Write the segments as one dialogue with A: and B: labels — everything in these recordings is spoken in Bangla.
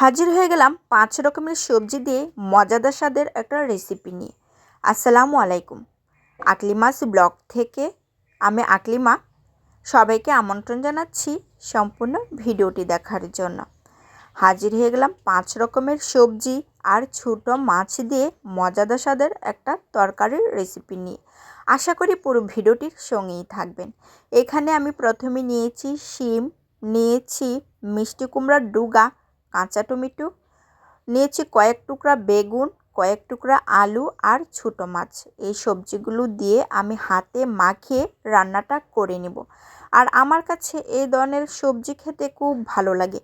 A: হাজির হয়ে গেলাম পাঁচ রকমের সবজি দিয়ে মজাদার স্বাদের একটা রেসিপি নিয়ে। আসসালামু আলাইকুম। আকলিমাস ব্লগ থেকে আমি আকলিমা। সবাইকে আমন্ত্রণ জানাচ্ছি সম্পূর্ণ ভিডিওটি দেখার জন্য। হাজির হয়ে গেলাম পাঁচ রকমের সবজি আর ছোটো মাছ দিয়ে মজাদার স্বাদের একটা তরকারির রেসিপি নিয়ে। আশা করি পুরো ভিডিওটির সঙ্গেই থাকবেন। এখানে আমি প্রথমে নিয়েছি শিম, নিয়েছি মিষ্টি কুমড়ার ডুগা কাঁচা টমেটো, নিয়েছি কয়েক টুকরা বেগুন, কয়েক টুকরা আলু আর ছোটো মাছ। এই সবজিগুলো দিয়ে আমি হাতে মাখিয়ে রান্নাটা করে নেব। আর আমার কাছে এই ধরনের সবজি খেতে খুব ভালো লাগে।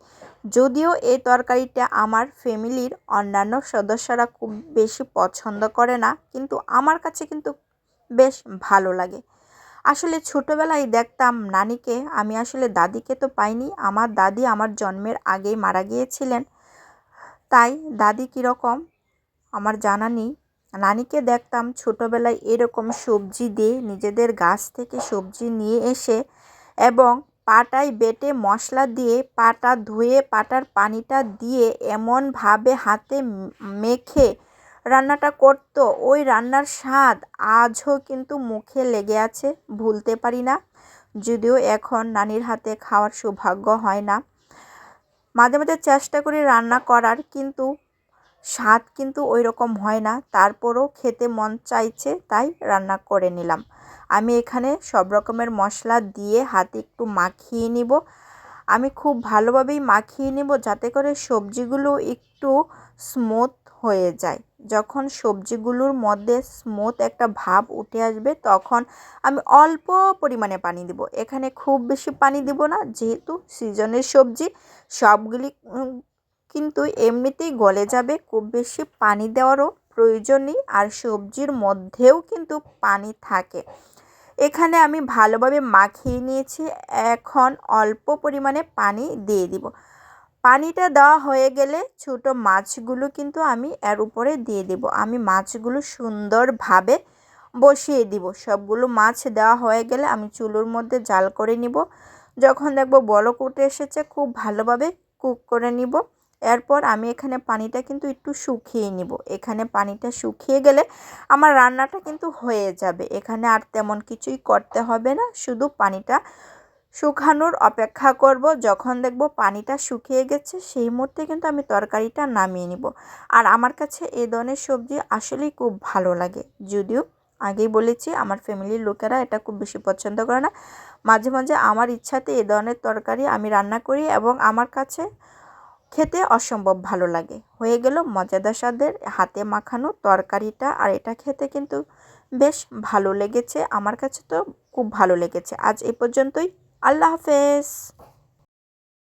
A: যদিও এই তরকারিটা আমার ফ্যামিলির অন্যান্য সদস্যরা খুব বেশি পছন্দ করে না, কিন্তু আমার কাছে কিন্তু বেশ ভালো লাগে। আসলে ছোটোবেলায় দেখতাম নানিকে, আমি আসলে দাদিকে তো পাইনি, আমার দাদি আমার জন্মের আগেই মারা গিয়েছিলেন। তাই দাদি কীরকম আমার জানা নেই। নানিকে দেখতাম ছোটোবেলায় এরকম সবজি দিয়ে নিজেদের গাছ থেকে সবজি নিয়ে এসে এবং পাটায় বেটে মশলা দিয়ে পাটা ধুয়ে, পাটার পানিটা দিয়ে এমনভাবে হাতে মেখে রান্নাটা করতো, ওই রান্নার স্বাদ আজও কিন্তু মুখে লেগে আছে, ভুলতে পারি না। যদিও এখন নানির হাতে খাওয়ার সৌভাগ্য হয় না। মাঝে মাঝে চেষ্টা করি রান্না করার, কিন্তু স্বাদ কিন্তু ওই রকম হয় না। তারপরও খেতে মন চাইছে, তাই রান্না করে নিলাম। আমি এখানে সব রকমের মশলা দিয়ে হাতে একটু মাখিয়ে নিব। আমি খুব ভালোভাবেই মাখিয়ে নেব, যাতে করে সবজিগুলো একটু স্মুথ হয়ে যায়। যখন সবজিগুলোর মধ্যে স্মুথ একটা ভাব উঠে আসবে, তখন আমি অল্প পরিমাণে পানি দিব। এখানে খুব বেশি পানি দিব না, যেহেতু সিজনের সবজি, সবগুলি কিন্তু এমনিতেই গলে যাবে, খুব বেশি পানি দেওয়ারও প্রয়োজন নেই, আর সবজির মধ্যেও কিন্তু পানি থাকে। এখানে আমি ভালোভাবে মাখিয়ে নিয়েছি, এখন অল্প পরিমাণে পানি দিয়ে দিব। পানিটা দেওয়া হয়ে গেলে ছোটো মাছগুলো কিন্তু আমি এর উপরে দিয়ে দেব। আমি মাছগুলো সুন্দরভাবে বসিয়ে দিব। সবগুলো মাছ দেওয়া হয়ে গেলে আমি চুলোর মধ্যে জাল করে নিব। যখন দেখব বলক উঠে এসেছে, খুব ভালোভাবে কুক করে নিব। এরপর আমি এখানে পানিটা কিন্তু একটু শুকিয়ে নিব। এখানে পানিটা শুকিয়ে গেলে আমার রান্নাটা কিন্তু হয়ে যাবে। এখানে আর তেমন কিছুই করতে হবে না। শুধু পানিটা শুকানোর অপেক্ষা করব। যখন দেখব পানিটা শুকিয়ে গেছে, সেই মুহূর্তে কিন্তু আমি তরকারিটা নামিয়ে নিব। আর আমার কাছে এ ধরনের সবজি আসলেই খুব ভালো লাগে। যদিও আগেই বলেছি, আমার ফ্যামিলির লোকেরা এটা খুব বেশি পছন্দ করে না। মাঝে মাঝে আমার ইচ্ছাতে এ ধরনের তরকারি আমি রান্না করি এবং আমার কাছে খেতে অসম্ভব ভালো লাগে। হয়ে গেল মজাদার স্বাদের হাতে মাখানো তরকারিটা, আর এটা খেতে কিন্তু বেশ ভালো লেগেছে। আমার কাছে তো খুব ভালো লেগেছে। আজ এ পর্যন্তই। আল্লাহ হাফেজ।